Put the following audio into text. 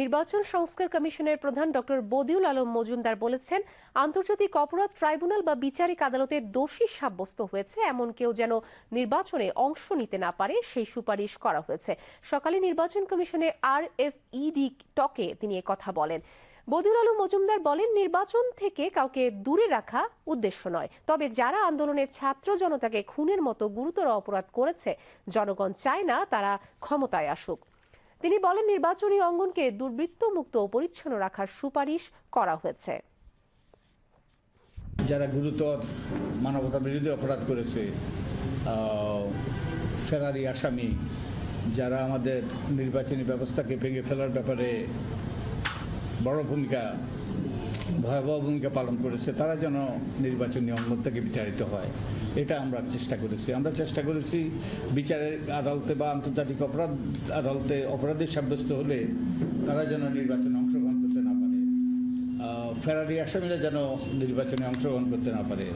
নির্বাচন সংস্কার কমিশনের প্রধান ডক্টর বদিউল আলম মজুমদার বলেছেন, আন্তর্জাতিক অপরাধ ট্রাইব্যুনাল বা বিচারিক আদালতে দোষী সাব্যস্ত হয়েছে, এমন কেউ যেন নির্বাচনে অংশ নিতে না পারে সেই সুপারিশ করা হয়েছে। সকালে নির্বাচন কমিশনে আর এফ ইডি টকে তিনি কথা বলেন। বদিউল আলম মজুমদার বলেন, নির্বাচন থেকে কাউকে দূরে রাখা উদ্দেশ্য নয়, তবে যারা আন্দোলনে ছাত্র জনতাকে খুনের মতো গুরুতর অপরাধ করেছে, জনগণ চায় না তারা ক্ষমতায় আসুক। তিনি বলেন, নির্বাচনী অঙ্গনকে দুর্বৃত্তমুক্ত ও পরিচ্ছন্ন রাখার সুপারিশ করা হয়েছে। যারা গুরুতর মানবতা বিরোধী অপরাধ করেছে ফেরারি আসামি, যারা আমাদের নির্বাচনী ব্যবস্থাকে ভেঙে ফেলার ব্যাপারে বড় ভূমিকা ভয়াবহ ভূমিকা পালন করেছে, তারা যেন নির্বাচনী অঙ্গন থেকে বিচারিত হয়, এটা আমরা চেষ্টা করেছি। আমরা চেষ্টা করেছি বিচারের আদালতে বা আন্তর্জাতিক অপরাধ আদালতে অপরাধী সাব্যস্ত হলে তারা যেন নির্বাচনে অংশগ্রহণ করতে না পারে। ফেরারি আসামিরা যেন নির্বাচনে অংশগ্রহণ করতে না পারে।